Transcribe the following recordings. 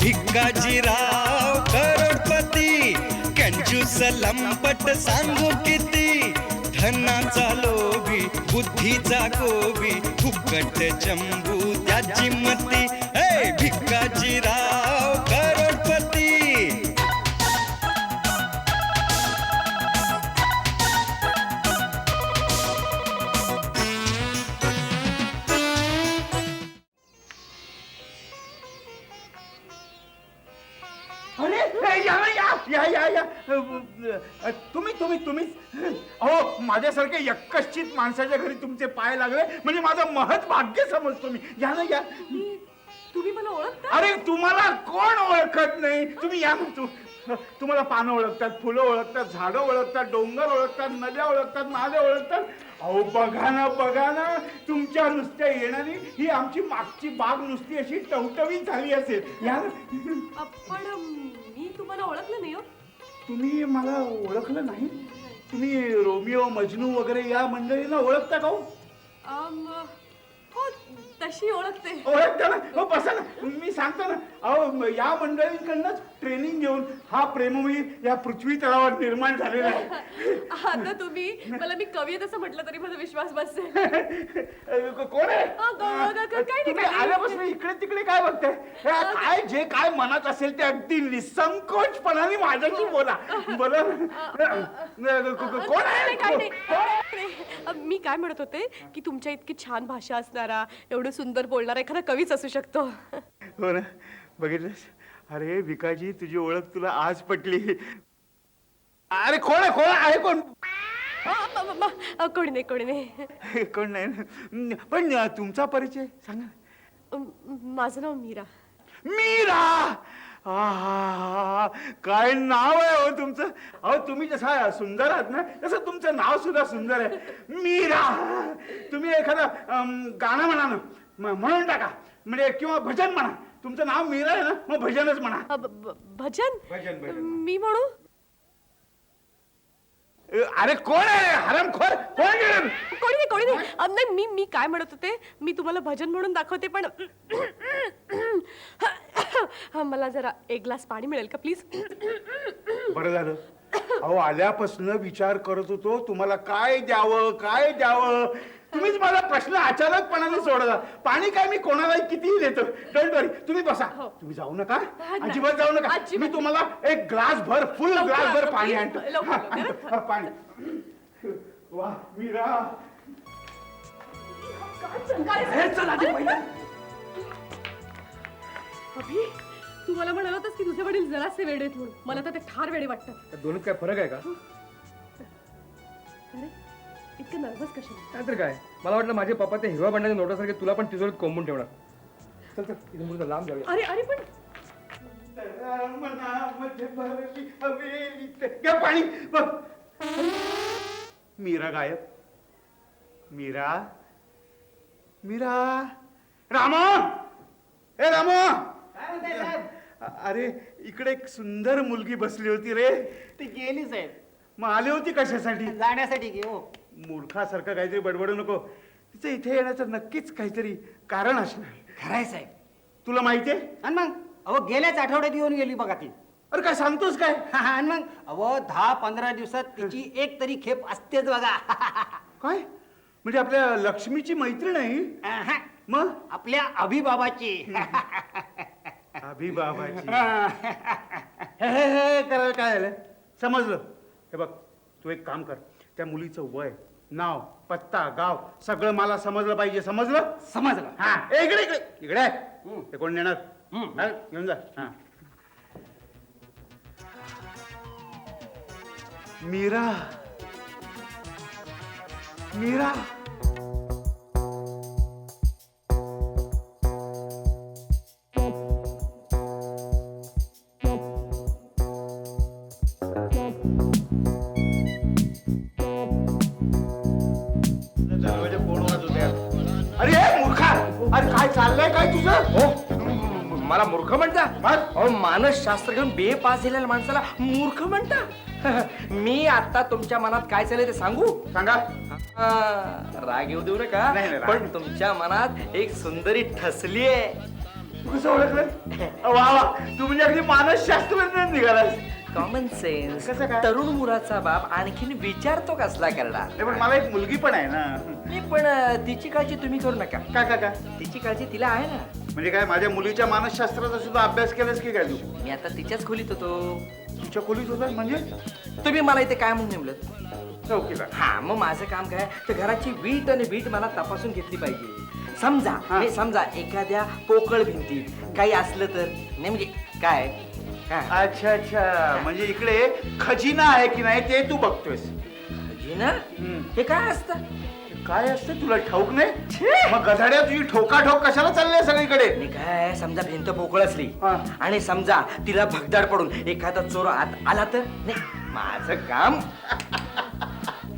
भिक्काजीराव करोडपती कंजूस लंपट सांगू किती? धनाचा लोभी बुद्धीचा गोबी फुकट चंबू त्याची मती. ए भिकाजीराव या ना, या या. या या अ, तुम्ही तुम्ही तुम्हीच. अहो माझ्यासारख्या यक्कश्चित माणसाच्या घरी तुमचे पाय लागले म्हणजे माझं महत् भाग्य समजतो मी. या ना या. तुम्ही मला ओळखता? अरे तुम्हाला कोण ओळखत नाही? तुम्ही या ना तू. तुम्हाला पानं ओळखतात फुलं ओळखतात झाडं ओळखतात डोंगर ओळखतात नद्या ओळखतात नाले ओळखतात. अहो बघा ना बघा ना. तुमच्या नुसत्या येण्याने ही आमची मागची बाग नुसती अशी टवटवीत झाली असेल. या ना अ, पण मी तुम्हाला ओळखलं नाही हो. तुम्ही मला ओळखलं नाही? तुम्ही रोमिओ मजनू वगैरे या मंडळींना ओळखता का हो? अम, हो तशी ओळखते. ओळखता ना? हो बसा ना. मी सांगतो ना. अहो या मंडळींकडनंच ट्रेनिंग घेऊन हा प्रेमवीर या पृथ्वी तळावर निर्माण झालेला आहे. आता तुम्ही मला मी कवी आहे तसं म्हटलं तरी माझा विश्वास बसेल. को- कोण आहे? अ, नाही, तुम्ही नाही. आल्यापासून इकडे तिकडे काय बघताय? हे काय जे काय मनात असेल ते अगदी निसंकोचपणाने माझ्याशी बोला. बोला ना. कोण आहे? नाही, काही नाही, काही नाही. मी काय म्हणत होते की तुमच्या इतकी छान भाषा असणारा एवढं सुंदर बोलणारा एखादा कवीच असू शकतो. हो ना? बघितलंस? अरे विकाजी तुझी ओळख तुला आज पटली. अरे कोण आहे? कोण आहे? कोण? अ, म- म- म- अ, कोणी नाही कोणी नाही. कोण नाही ना. पण तुमचा परिचय सांगा. अम, माझं नाव मीरा. मीरा! आहा, काय नाव आहे हो तुमचं? अहो तुम्ही जसा सुंदर आहात ना तसं तुमचं नाव सुद्धा सुंदर आहे. मीरा. तुम्ही एखादं गाणं म्हणा ना म- म्हणून टाका. म्हणजे किंवा भजन म्हणा. तुमचं नाव मीरा आहे ना मग भजनच म्हणा. अ, ब- ब- भजन? भजन, भजन. मी म्हणू? अरे कोण आहे? हरमखोर कोण आहे? कोणी नाही कोणी नाही. नाही मी मी काय म्हणत होते? मी तुम्हाला भजन म्हणून दाखवते पण हा, मला जरा एक ग्लास पाणी मिळेल का प्लीज? बरं झालं. अहो आल्यापासून विचार करत होतो तुम्हाला काय द्यावं काय द्यावं? तुम्हीच माझा प्रश्न अचानकपणाने सोडला पाणी काय मी कोणालाही कितीही देतो. डोंट वरी तुम्ही बसा. तुम्ही जाऊ नका. नाही. अजिबात जाऊ नका. अजिबात मी तुम्हाला एक ग्लास भर फुल लवकर ग्लास भर पाणी please. आणतो. लवकर, हा, लवकर. हा, पाणी. वा मीरा. हे चल आधी पहिलं. अभि तू मला म्हणाल होतास की तुझे वडील जरासे वेडे आहेत म्हणून. मला तर ते फार वेडे वाटतात. त्या दोन्हीत काय फरक आहे का? अरे इतकं नर्वस कशाला? नाहीतर काय. मला वाटलं माझे पप्पा ते हिरवा बंडाच्या नोटासारखे तुला पण तिजोरीत कोंबून ठेवणार. चल चल इथून पुढे लांब जाऊया. अरे अरे पण मनामध्ये भरली हवेली ते- घ्या पाणी बघ. मीरा गायब. मीरा. मीरा. रामा! ए रामा! अरे इकडे एक सुंदर मुलगी बसली होती रे. ती गेली साहेब. मग आली होती कशासाठी? जाण्यासाठी की हो. मूर्खासारखं काहीतरी बडबडू नको. तिचं इथे येण्याचं नक्कीच काहीतरी कारण असणार. खरंय साहेब. तुला माहितीये आणि मग? अहो गेल्याच आठवड्यात येऊन गेली बघा ती. अरे काय सांगतोस काय? आणि मग? अहो दहा पंधरा दिवसात तिची एक तरी खेप असतेच बघा. काय? म्हणजे आपल्या लक्ष्मीची मैत्रीण आहे ही? मग? आपल्या अभिबाबाची. अभिबाबाची. हे. हे हे करायला काय झालं समजलं. हे बघ तू एक काम कर. त्या मुलीचं वय नाव पत्ता गाव सगळं मला समजलं पाहिजे. समजलं? समजलं. हा. ए, इकडे इकडे. इकडे. हे कोण नेणार. हा, घेऊन जा. हा. मीरा. मीरा. अरे काय चाललंय काय तुझं? हो. मला मूर्ख म्हणता. मग? अहो मानसशास्त्र घेऊन बे पास झालेल्या माणसाला मूर्ख म्हणता. मी आता तुमच्या मनात काय चाललंय ते सांगू? सांगा. हा, राग येऊ देऊ नका नाही, नाही, राग पण नाही. तुमच्या मनात एक सुंदरी ठसली आहे. तू कसं ओळखलं वा वा. तू म्हणजे अगदी मानसशास्त्रज्ञ निघालास. कॉमन सेन्स कसं काय? तरुण मुलाचा बाप आणखीन विचारतो कसला करणार. नाही, पण मला एक मुलगी पण आहे ना. नाही पण अं, तिची काळजी तुम्ही करू नका. का का का? तिची काळजी तिला आहे ना. म्हणजे काय माझ्या मुलीच्या मानसशास्त्राचा सुद्धा अभ्यास केलास की काय तू? मी आता तिच्याच खोलीत होतो. तुझ्या खोलीत होता? म्हणजे? तुम्ही मला इथे काय म्हणून नेमलं चौकीला. हा मग माझं काम काय? तर घराची वीट आणि वीट मला तपासून घेतली पाहिजे. समजा हा. समजा एखाद्या पोकळ भिंतीत काही असलं तर नाही म्हणजे काय? हा. अच्छा अच्छा म्हणजे इकडे खजिना आहे की नाही ते तू बघतोयस खजिना? हम्म. हे काय असतं काय असतं तुला ठाऊक नाही मग गधाड्या तुझी ठोकाठोक कशाला चालली सगळीकडे आणि काय समजा भिंत पोकळ असली हा. आणि समजा तिला भगदाड पडून एखादा चोर आत आला तर नाही माझं काम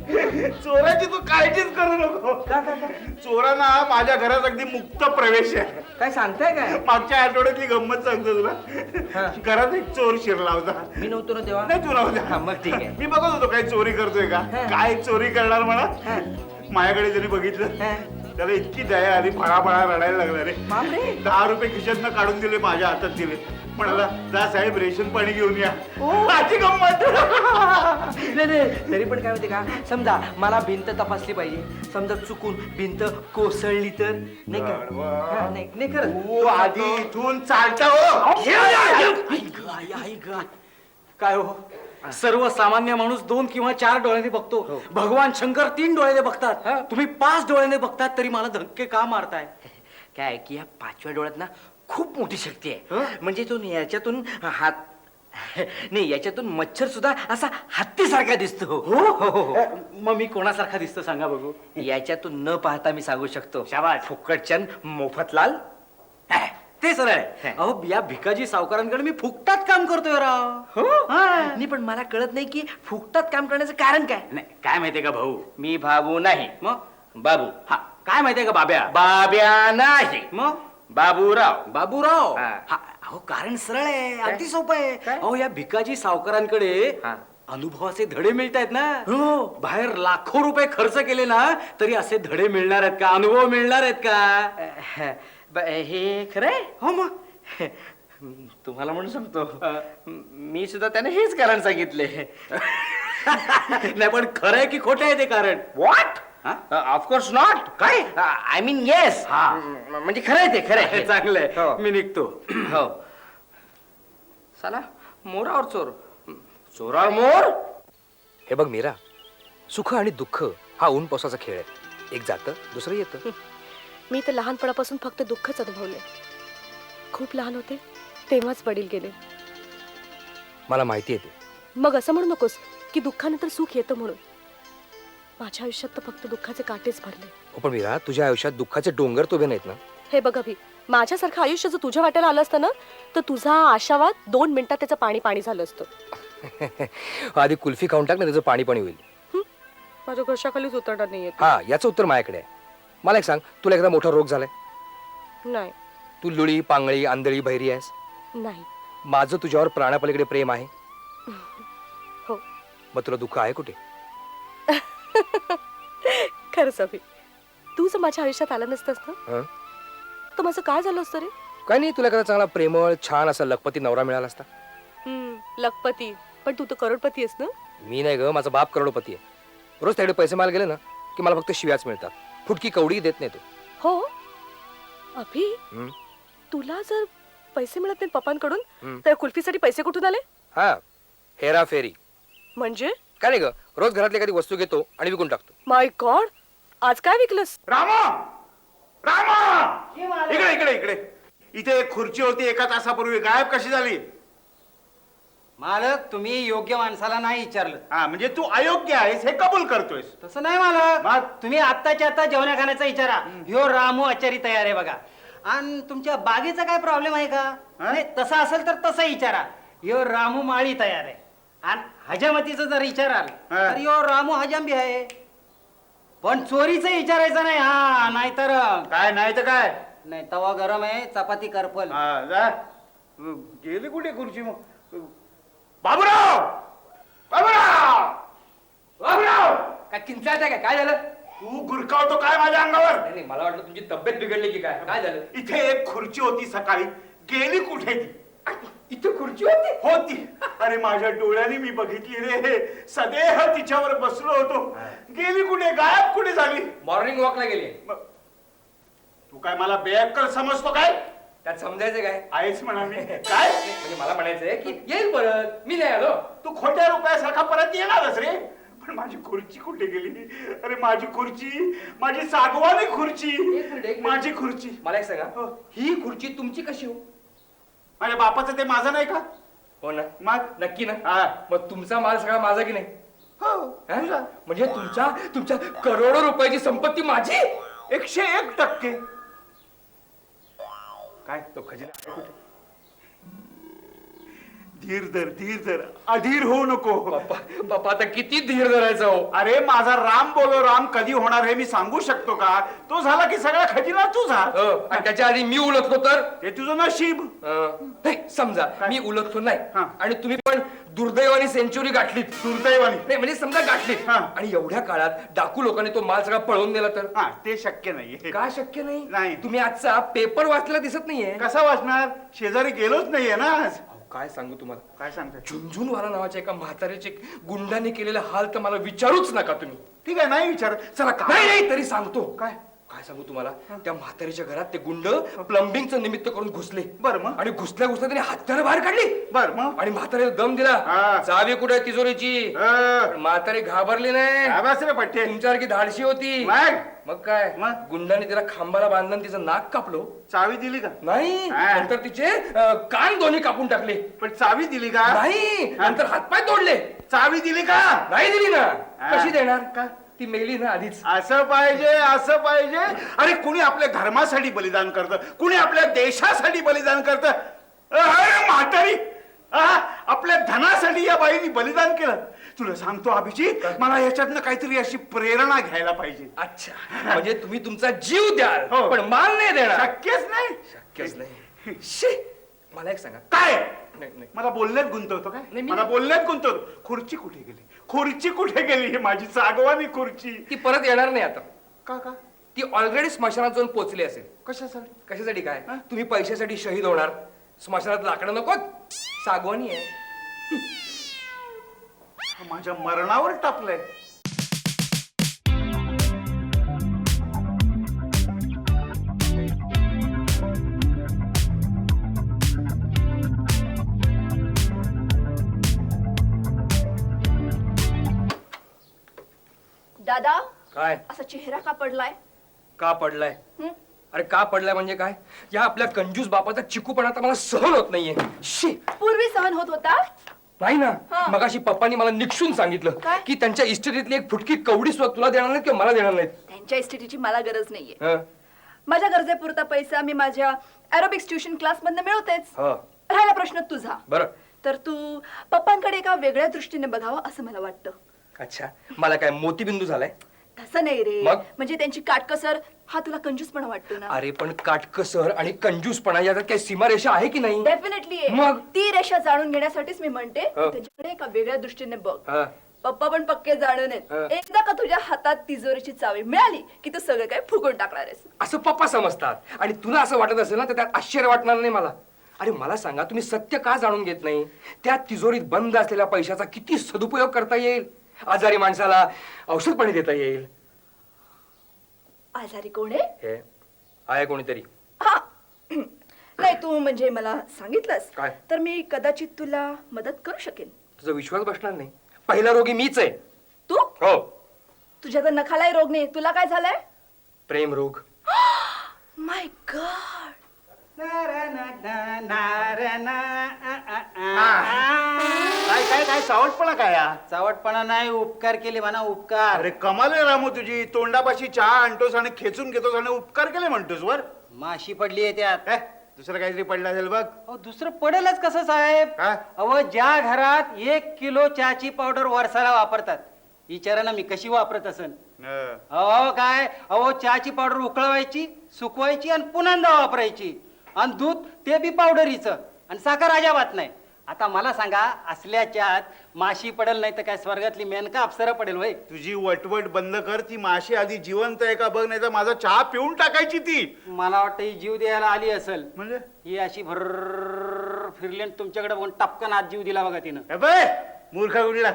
चोराची तू काळजीच करू नको का का का? चोरांना माझ्या घरात अगदी मुक्त प्रवेश आहे काय सांगताय काय मागच्या आठवड्यातली गंमत सांगतो तुला. घरात एक चोर शिरला होता मी नव्हतो ना तेव्हा नाही तू राहू द्या. हा, मग ठीक आहे. मी बघत होतो काय चोरी करतोय का हा. काय चोरी करणार म्हणा हा. माझ्याकडे जरी बघितलं हा. त्याला इतकी दया आली फळाफळा रडायला लागला रे. बापरे. दहा रुपये खिशातनं काढून दिले माझ्या हातात दिले. म्हणाला जा साहेब रेशन पाणी घेऊन या. माझी गंमत. नाही नाही तरी पण काय होते का समजा मला भिंत तपासली पाहिजे समजा चुकून भिंत कोसळली तर नाही का. हा, नाही नाही खरं. तू आधी इथून चालता हो. आई ग, आई, आई ग. काय हो? सर्वसामान्य माणूस दोन किंवा चार डोळ्याने बघतो. भगवान शंकर तीन डोळ्याने बघतात. तुम्ही पाच डोळ्याने बघतात तरी मला धक्के का मारताय? काय की या पाचव्या डोळ्यात ना खूप मोठी शक्ती आहे. म्हणजे तो याच्यातून हात नाही याच्यातून मच्छर सुद्धा असा हत्तीसारखा दिसतो. हो हो, हो. मग मी कोणासारखा दिसतो सांगा बघू. याच्यातून न पाहता मी सांगू शकतो. शाबास. फुकटचंद मोफतलाल. ते सरळ आहे. अहो या भिकाजी सावकारांकडे मी फुकटात काम करतोय राव. हो? हा. नाही पण मला कळत नाही की फुकटात काम करण्याचं कारण काय? नाही काय माहितीये का भाऊ? मी भाऊ नाही. मग? बाबू. हा. काय माहितीये का बाब्या? बाब्या नाही. मग? बाबूराव. बाबूराव? हा. हा, अहो कारण सरळ आहे. अगदी सोपं आहे. काय? अहो या भिकाजी सावकारांकडे हा. अनुभवाचे धडे मिळत आहेत ना? हो. बाहेर लाखो रुपये खर्च केले ना तरी असे धडे मिळणार आहेत का? अनुभव मिळणार आहेत का? ब- हे खरंय हो मग. तुम्हाला म्हणू शकतो. मी सुद्धा त्याने हेच कारण सांगितले. नाही पण खरं आहे की खोटं आहे ते कारण? व्हॉट हा? ऑफकोर्स नॉट काय? आय मीन येस हा. म्हणजे खरं आहे ते खरं आहे. चांगलंय. हो. मी निघतो. हो. साला मोरावर चोर. चोरावर मोर? हे बघ मीरा सुख आणि दुःख हा ऊन पावसाचा खेळ आहे. एक जातं दुसरं येतं. मी तर लहानपणापासून फक्त दुःखच अनुभवले खूप लहान होते तेव्हाच वडील गेले. मला माहिती आहे ते. मग असं म्हणू नकोस की दुःखानंतर सुख येतं म्हणून. माझ्या आयुष्यात तर फक्त दुःखाचे काटेच भरले. हो पण मीरा तुझ्या आयुष्यात दुःखाचे डोंगर तो उभे नाहीत ना? हे बघ अभि माझ्यासारखं आयुष्य जर तुझ्या वाट्याला आलं असतं ना तर तुझा हा आशावाद दोन मिनिटात त्याचं पाणी पाणी झालं असतं. आधी कुल्फी खाऊन टाक ना त्याचं पाणी पाणी होईल. माझ्या घशाखालीच उतरणार नाहीये ते. हा याचं उत्तर माझ्याकडे आहे. मला एक सांग तुला एकदा मोठा रोग झालाय? नाही. तू लुळी पांगळी आंधळी बहिरी आहेस? नाही. माझं तुझ्यावर प्राणापलीकडे प्रेम आहे. हो. मग तुला दुःख आहे कुठे? खरंच अभि तू जर माझ्या आयुष्यात आला नसतास ना? हं? तर माझं काय झालं असतं रे? काय नाही तुला एखादा चांगला प्रेमळ छान असा लखपती नवरा मिळाला असता. हम्म, लखपती. पण तू तर करोडपती आहेस ना? मी नाही ग माझा बाप करोडपती आहे. रोज त्याकडे पैसे माल गेले ना की मला फक्त शिव्याच मिळतात. फुटकी कवडी देत नाही तो. हो? अभि हं? तुला जर पैसे मिळत नाहीत पप्पांकडून. तर कुल्फीसाठी पैसे कुठून आले? हा हेरा फेरी म्हणजे? काय नाही ग रोज घरातली एखादी वस्तू घेतो आणि विकून टाकतो. माय गॉड आज काय विकलंस? रामा! रामा! इकडे इकडे इकडे. इथे एक खुर्ची होती एका तासापूर्वी गायब कशी झाली? मालक तुम्ही योग्य माणसाला नाही विचारलं. हा म्हणजे तू अयोग्य आहेस हे कबूल करतोयस. तसं नाही मालक. मग? तुम्ही आत्ताच्या आता जेवणा खाण्याचा विचारा ह्यो रामू आचारी तयार आहे बघा. आणि तुमच्या बागेचा काय प्रॉब्लेम आहे का? नाही तसं असेल तर तसं विचारा ह्यो रामू माळी तयार आहे. आणि हजामतीचं जर विचाराल हा. तर ह्यो रामू हजांबी आहे. पण चोरीचं विचारायचं नाही. हा नाहीतर काय नाही तर काय? नाही तवा गरम आहे चपाती करपल. हा जा. गेली कुठे खुर्ची मग? बाबूराव! बाबूराव! बाबूराव! काय किंचाळत आहे काय? काय झालं? तू गुरकावतो काय माझ्या अंगावर? नाही, नाही मला वाटलं तुमची तब्येत बिघडली की काय. काय झालं? इथे एक खुर्ची होती सकाळी. गेली कुठे ती? इथे खुर्ची होती? होती. अरे माझ्या डोळ्याने मी बघितली रे. सदेह तिच्यावर बसलो होतो. गेली कुठे? गायब कुठे झाली? मॉर्निंग वॉकला गेली. मग तू काय मला बेअक्कल समजतो काय? त्यात समजायचं काय? आहेस म्हणा मी काय? म्हणजे मला म्हणायचंय की येईल परत. मी नाही आलो. तू खोट्या रुपयासारखा परत येणारच रे. पण माझी खुर्ची कुठे गेली? अरे माझी खुर्ची माझी सागवानी खुर्ची एक मिनिट, एक मिनिट. माझी खुर्ची. मला एक सांगा. हो. ही खुर्ची तुमची कशी हो? माझ्या बापाचं ते माझं नाही का? हो ना. मग? नक्की ना. हा. मग तुमचा माल सगळा माझा की नाही? हो. हा? तुझा. म्हणजे तुमच्या तुमच्या करोडो रुपयाची संपत्ती माझी? एकशे एक टक्के. काय तो खजिना कुठे? धीर धर धीर धर. अधीर होऊ नको. बाप्पा बाप्पा आता किती धीर धरायचा हो? अरे माझा राम बोलो राम कधी होणार हे मी सांगू शकतो का? तो झाला की सगळा खजिना तुझा. हो, आणि त्याच्या आधी मी उलटलो तर? ते तुझं नशीब. अं, नाही समजा मी उलटतो नाही. हा. आणि तुम्ही पण दुर्दैवाने सेंचुरी गाठलीत. दुर्दैवानी. नाही म्हणजे समजा गाठलीत. हा. आणि एवढ्या काळात डाकू लोकांनी तो माल सगळा पळवून दिला तर? हा ते शक्य नाहीये. का शक्य नाही? नाही. तुम्ही आजचा पेपर वाचलेला दिसत नाहीये. कसा वाचणार? शेजारी गेलोच नाहीये ना आज. काय सांगू तुम्हाला? काय सांगताय? झुंझुनवाला नावाच्या एका म्हाताऱ्याचे गुंडाने केलेला हाल तर मला विचारूच नका तुम्ही. ठीक आहे नाही विचार चला नाही काय? नाही तरी सांगतो. काय? काय सांगू तुम्हाला? त्या म्हातारीच्या घरात ते गुंड प्लंबिंगचं निमित्त करून घुसले. बरं मग? आणि घुसल्या घुसल्या त्याने हत्यारं बाहेर काढली. बर मग? आणि म्हातारीला दम दिला. हा. चावी कुठे आहे तिजोरीची? अं, म्हातारी घाबरली नाही. रे पट्टे. तुमच्यासारखी धाडशी होती. मग मग काय? मग? गुंडाने तिला खांबाला बांधलं आणि तिचं नाक कापलो. चावी दिली का? नाही. हा. नंतर तिचे अं, कान दोन्ही कापून टाकले. पण चावी दिली का? नाही. नंतर हातपाय तोडले. चावी दिली का? नाही दिली ना. हा. कशी देणार? का? ती मेली ना आधीच. असं पाहिजे असं पाहिजे. अरे कुणी आपल्या धर्मासाठी बलिदान करतं? कुणी आपल्या देशासाठी बलिदान करतं? अरे म्हातारी! आपल्या धनासाठी या बाईनी बलिदान केलं. तुला सांगतो अभिजित मला याच्यातनं काहीतरी अशी प्रेरणा घ्यायला पाहिजे. अच्छा. म्हणजे तुम्ही तुमचा जीव द्याल हो. पण माल नाही देणार. शक्यच नाही. शक्यच नाही. शी! मला एक सांगा. काय? नाही नाही. मला बोलण्यात गुंतवतो काय? नाही, मी- मला बोलण्यात गुंतवतो. खुर्ची कुठे गेली? खुर्ची कुठे गेली ही माझी? सागवानी खुर्ची. ती परत येणार नाही आता. का का? ती ऑलरेडी स्मशानात जाऊन पोहोचली असेल. कशासाठी? कशासाठी काय? तुम्ही पैशासाठी शहीद होणार. स्मशानात लाकडं नको. सागवानी आहे. माझ्या मरणावर टापलंय. दादा काय? असा चेहरा का पडलाय? का पडलाय? हं? अरे का पडलाय म्हणजे काय? या आपल्या कंजूस बापाचा चिकूपणा तर मला सहन होत नाहीये. शी! पूर्वी सहन होत होता? नाही ना. हा. मगाशी पप्पानी मला निक्षून सांगितलं काय? की त्यांच्या इस्टेटीतली एक फुटकी कवडी सुद्धा तुला देणार नाहीत किंवा मला देणार नाहीत? त्यांच्या इस्टेटीची मला गरज नाहीये. हं? माझ्या गरजेपुरता पैसा मी माझ्या एरोबिक्स ट्युशन क्लास मधनं मिळवतेच. हं. राहिला प्रश्न तुझा. बरं. तर तू पप्पांकडे एका वेगळ्या दृष्टीने बघावं असं मला वाटतं. अच्छा. मला काय मोतीबिंदू झालाय? तसं नाही रे. मग? म्हणजे त्यांची काटकसर हा तुला कंजूसपणा वाटतो ना? अरे पण काटकसर आणि कंजूसपणा याच्यात काही सीमारेषा आहे की नाही? डेफिनेटली मग? ती रेषा जाणून घेण्यासाठीच मी म्हणते हो. त्यांच्याकडे एका वेगळ्या दृष्टीने बघ. हं. पप्पा पण पक्के जाणून आहेत. एकदा का तुझ्या हातात तिजोरीची चावी मिळाली की तू सगळं काय फुकून टाकणार आहेस? असं पप्पा समजतात. आणि तुला असं वाटत असेल ना तर त्यात आश्चर्य वाटणार नाही मला. अरे मला सांगा तुम्ही सत्य का जाणून घेत नाही? त्या तिजोरीत बंद असलेल्या पैशाचा किती सदुपयोग करता येईल? आजारी माणसाला औषध पाणी देता येईल. आजारी कोण आहे? हे आहे कोणीतरी. हा. नाही तू म्हणजे मला सांगितलंस. काय? तर मी कदाचित तुला मदत करू शकेन. तुझा विश्वास बसणार नाही. पहिला रोगी मीच आहे. तू? हो. तुझ्या तर नखालाही रोग नाही. तुला काय झालंय? प्रेम रोग. माय गॉड काय काय काय सावटपणा काय हा? चावटपणा नाही उपकार केले म्हणा उपकार. अरे कमाल आहे रामू तुझी. तोंडापाशी चहा आणतोस आणि खेचून घेतोस आणि उपकार केले म्हणतोस वर. माशी पडली आहे त्यात. काय दुसरं काहीतरी पडलं असेल बघ. अहो, दुसरं पडेलच कसं साहेब? काय? अव ज्या घरात एक किलो चहाची पावडर वर्षाला वापरतात विचारा ना मी कशी वापरत असन? हं. अहो काय? अहो चहाची पावडर उकळवायची सुकवायची आणि पुन्हा वापरायची. आणि दूध ते बी पावडरीचं. आणि साखर अजाबात नाही. आता मला सांगा असल्या चहात माशी पडेल नाही तर काय स्वर्गातली मेनका अप्सरा पडेल वय तुझी वटवट बंद कर ती माशी आधी जिवंत आहे का बघ नाही तर माझा चहा पिऊन टाकायची ती. मला वाटतं ही जीव द्यायला आली असेल. म्हणजे? ही अशी भर फिरली आणि तुमच्याकडे बघून टपकन आत जीव दिला बघा तिनं. मूर्ख गुडला.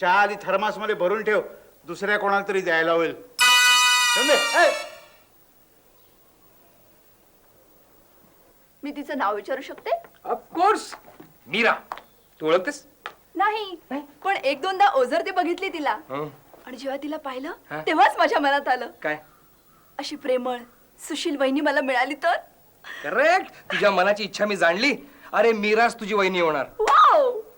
चहा आधी थर्मासमध्ये भरून ठेव. दुसऱ्या कोणाला तरी द्यायला होईल. समजे? मी तिचं नाव विचारू शकते? ऑफकोर्स मीरा तू ओळखतेस? नाही. पण एक दोनदा ओझर ते बघितली तिला. हं. आणि जेव्हा तिला हा? पाहिलं तेव्हाच माझ्या मनात आलं. काय? अशी प्रेमळ सुशील वहिनी मला मिळाली तर? करेक्ट तुझ्या मनाची इच्छा मी जाणली. अरे मीराच तुझी वहिनी होणार.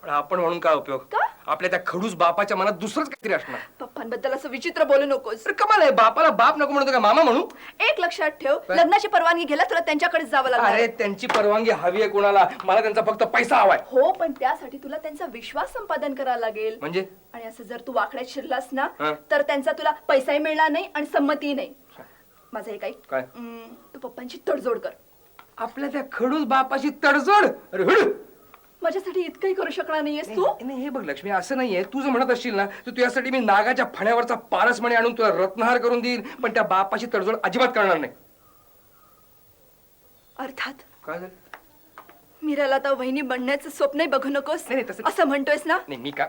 पण आपण म्हणून काय उपयोग? का? आपल्या त्या खडूस बापाच्या मनात दुसरंच काहीतरी असणार. पप्पांबद्दल असं विचित्र बोलू नकोस. कमाल आहे बापाला बाप नको म्हणतो का मामा म्हणू? एक लक्षात ठेव काय? लग्नाची परवानगी घ्यायला तुला त्यांच्याकडे जावं लागणार. अरे त्यांची परवानगी हवी आहे कोणाला? मला त्यांचा फक्त पैसा हवाय. हो पण त्यासाठी तुला त्यांचा विश्वास संपादन करावा लागेल. म्हणजे? आणि असं जर तू वाकड्यात शिरलास ना हा. तर त्यांचा तुला पैसाही मिळणार नाही आणि संमतीही नाही. माझं हे काही? काय? तू पप्पांची तडजोड कर. आपल्या त्या खडूस बापाशी तडजोड? अरे हुड. माझ्यासाठी इतकंही करू शकणार नाहीयेस तू? नाही नाही, हे बघ लक्ष्मी असं नाहीये. तू जर म्हणत असशील ना तर तुझ्यासाठी मी नागाच्या फण्यावरचा पारसमणी आणून तुला रत्नहार करून देईन पण त्या बापाशी तडजोड अजिबात करणार नाही. अर्थात? काय झालं? मीराला आता वहिनी बनण्याचं स्वप्नही बघू नकोस? नाही, नाही, तसं- असं म्हणतोयस ना? नाही मी का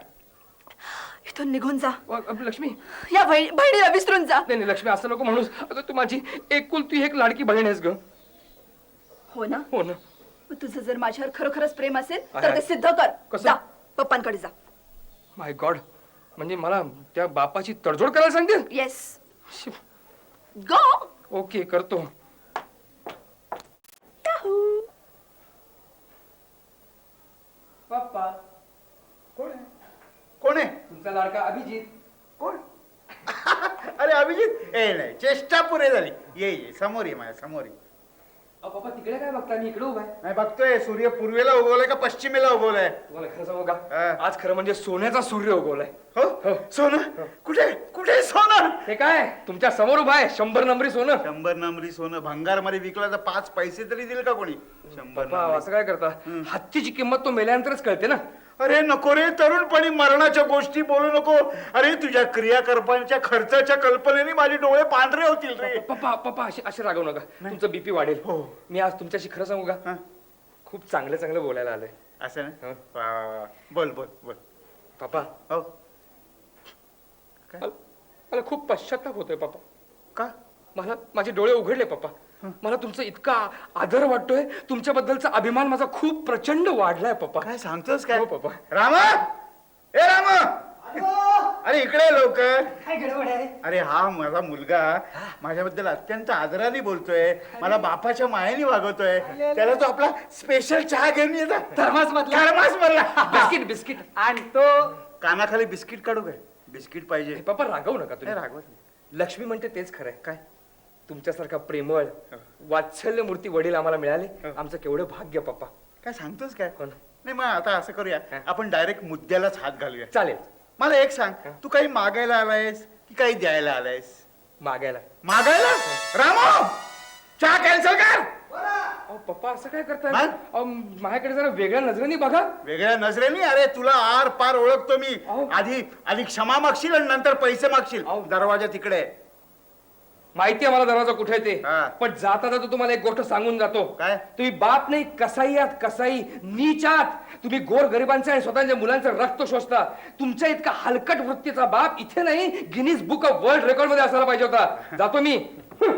इथून निघून जा. अ, लक्ष्मी. या बहिणी- बहिणीला विसरून जा. नाही नाही लक्ष्मी असं नको म्हणूस. अगं तू माझी एकुलती एक लाडकी बहीण आहेस ग. हो ना? हो ना. मग तुझं जर माझ्यावर खरोखरच प्रेम असेल तर. ते सिद्ध कर. कसं? जा पप्पांकडे जा. माय गॉड म्हणजे मला त्या बापाची तडजोड करायला सांगते येस गो ओके करतो. पप्पा कोण आहे? कोण आहे? तुमचा लाडका अभिजित. कोण? अरे अभिजित? ए नाही चेष्टा पुरे झाली. ये ये समोर ये माझ्यासमोर ये. अहो, पप्पा तिकडे काय बघता मी इकडे उभा आहे. नाही बघतोय. सूर्य पूर्वेला उगवलाय का पश्चिमेला उगवलाय? तुम्हाला खरं सांगू का? हा. आज खरं म्हणजे सोन्याचा सूर्य उगवलाय. हो? सोनं? कुठे? कुठे सोनं? हे काय? तुमच्यासमोर उभा आहे. शंभर नंबरी सोनं. शंभर नंबरी सोनं. भंगारमध्ये विकला तर पाच पैसे तरी देईल का कोणी? शंभर पप्पा नंबरी. असं काय करता? हत्तीची किंमत तो मेल्यानंतरच कळते ना. अरे नको रे तरुणपणी मरणाच्या गोष्टी बोलू नको. अरे तुझ्या क्रियाकल्पांच्या खर्चाच्या कल्पनेने माझे डोळे पांढरे होतील रे. पप्पा पप्पा असे असे रागवू नका. तुमचं बीपी वाढेल. हो. मी आज तुमच्याशी खरं सांगू का? खूप चांगलं चांगलं बोलायला आलंय. असं ना? हं. वा, वा, वा. बोल बोल बोल. पप्पा. हो. मला खूप पश्चाताप होतोय पप्पा. का? मला माझे डोळे उघडले पप्पा. मला तुमचा इतका आदर वाटतोय. तुमच्याबद्दलचा अभिमान माझा खूप प्रचंड वाढलाय पप्पा. काय सांगतोस काय? हो, पप्पा. रामा! ए रामा! अरे इकडे लवकर. काय गडबड आहे? अरे हा माझा मुलगा माझ्याबद्दल अत्यंत आदराने बोलतोय. मला बापाच्या मायाने वागवतोय. त्याला तो आपला स्पेशल चहा घेऊन येतो थर्मास मधला. थर्मास मधला बिस्किट बिस्किट. आणि तो? कानाखाली बिस्किट काढू काय? बिस्किट पाहिजे. हे पप्पा रागवू नका तुम्ही. रागवत नाही. लक्ष्मी म्हणते तेच खरंय. काय? तुमच्यासारखा प्रेमळ वात्सल्य मूर्ती वडील आम्हाला मिळाले. आमचं केवढं भाग्य पप्पा. काय सांगतोस काय? हो ना. नाही मग आता असं करूया. हा. आपण डायरेक्ट मुद्द्यालाच हात घालूया. चालेल. मला एक सांग तू काही मागायला आलायस की काही द्यायला आलायस? मागायला. मागायला? रामो! चहा कॅन्सल कर! अहो पप्पा असं काय करताय? मग? अहो, माझ्याकडे जरा वेगळ्या नजरेने बघा. वेगळ्या नजरेने? अरे तुला आर पार ओळखतो मी. अहो. आधी आधी क्षमा मागशील आणि नंतर पैसे मागशील. अहो. दरवाजा तिकडे. आहे. माहिती आहे मला दरवाजा कुठे आहे ते? हा. पण जाता जाता तुम्हाला एक गोष्ट सांगून जातो. काय? तुम्ही बाप नाही कसाई आहात कसाई नीचात तुम्ही गोर गरिबांचे आणि स्वतःच्या मुलांचं रक्त शोषता. तुमच्या इतका हलकट वृत्तीचा बाप इथे नाही गिनीज बुक ऑफ वर्ल्ड रेकॉर्डमध्ये असायला पाहिजे होता. जातो मी.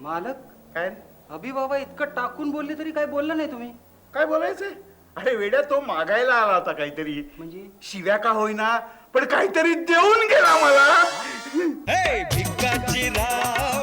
मालक? काय? अभि बाबा इतकं टाकून बोलले तरी काय बोललं नाही तुम्ही? काय बोलायचंय अरे वेड्या तो मागायला आला होता काहीतरी. म्हणजे? शिव्या का होईना? पण काहीतरी देऊन गेला मला. भिक्काची राव